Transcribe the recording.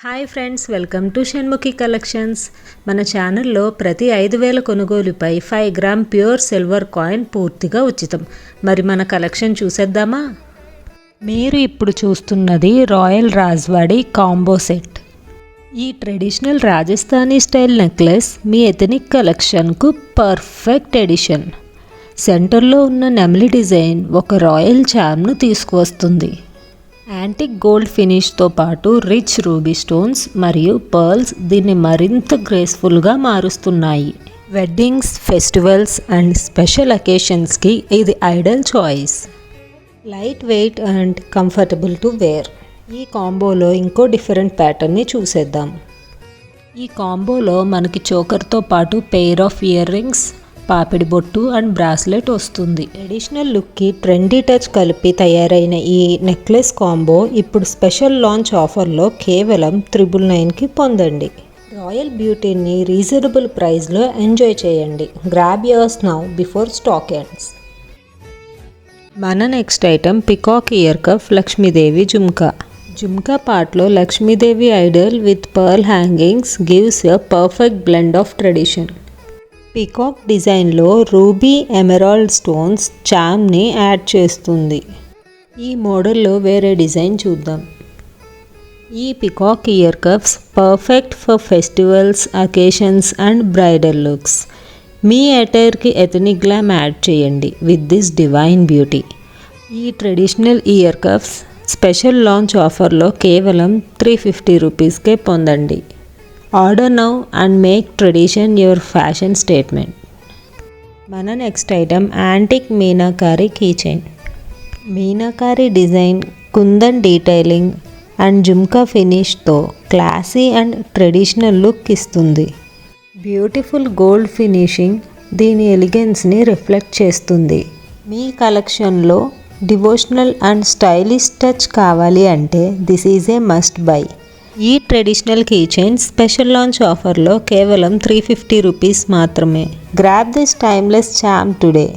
Hi friends welcome to Shanmukhi collections. మన ఛానల్లో ప్రతి ఐదు వేల కొనుగోలుపై five gram pure silver coin పూర్తిగా ఉచితం. మరి మన కలెక్షన్ చూసేద్దామా? మీరు ఇప్పుడు చూస్తున్నది రాయల్ రాజ్వాడి కాంబో సెట్. ఈ ట్రెడిషనల్ రాజస్థానీ స్టైల్ నెక్లెస్ మీ ఎథనిక్ కలెక్షన్కు పర్ఫెక్ట్ ఎడిషన్. సెంటర్లో ఉన్న నెమలి డిజైన్ ఒక రాయల్ చామ్ను తీసుకువస్తుంది. యాంటిక్ గోల్డ్ ఫినిష్తో పాటు రిచ్ రూబీ స్టోన్స్ మరియు పర్ల్స్ దీన్ని మరింత గ్రేస్ఫుల్గా మారుస్తున్నాయి. వెడ్డింగ్స్ ఫెస్టివల్స్ అండ్ స్పెషల్ అకేషన్స్కి ఇది ideal choice. Light weight and comfortable to wear. ఈ కాంబోలో ఇంకో డిఫరెంట్ ప్యాటర్న్ని చూసేద్దాం. ఈ కాంబోలో మనకి చోకర్తో పాటు పెయిర్ ఆఫ్ ఇయర్ రింగ్స్ పాపిడి బొట్టు అండ్ బ్రాస్లెట్ వస్తుంది. ట్రెడిషనల్ లుక్కి ట్రెండీ టచ్ కలిపి తయారైన ఈ నెక్లెస్ కాంబో ఇప్పుడు స్పెషల్ లాంచ్ ఆఫర్లో కేవలం త్రిబుల్ నైన్కి పొందండి. రాయల్ బ్యూటీని రీజనబుల్ ప్రైస్లో ఎంజాయ్ చేయండి. Grab yours now before stock ends మన next item peacock ear cuff Lakshmidevi jhumka. Jhumka పార్ట్లో Lakshmidevi idol with pearl hangings gives a perfect blend of tradition peacock డిజైన్లో రూబీ ఎమెరాల్డ్ స్టోన్స్ చామ్ని add చేస్తుంది. ఈ మోడల్లో వేరే design చూద్దాం. ఈ peacock ear cuffs perfect for festivals occasions and bridal looks. మీ అటైర్కి ఎథనిక్ గ్లామ్ యాడ్ చేయండి విత్ దిస్ డివైన్ బ్యూటీ. ఈ traditional ear cuffs special launch ఆఫర్లో కేవలం త్రీ ఫిఫ్టీ రూపీస్కే పొందండి. Order now and make tradition your fashion statement మన next item antique meenakari key chain meenakari design kundan detailing and jhumka ఫినిష్తో classy and traditional look ఇస్తుంది. Beautiful gold finishing దీని ఎలిగెన్స్ని reflect చేస్తుంది. మీ కలెక్షన్లో డివోషనల్ అండ్ స్టైలిష్ టచ్ కావాలి అంటే this is a must buy ఈ traditional key chain special launch ఆఫర్లో కేవలం త్రీ ఫిఫ్టీ రూపీస్ మాత్రమే. Grab this timeless charm today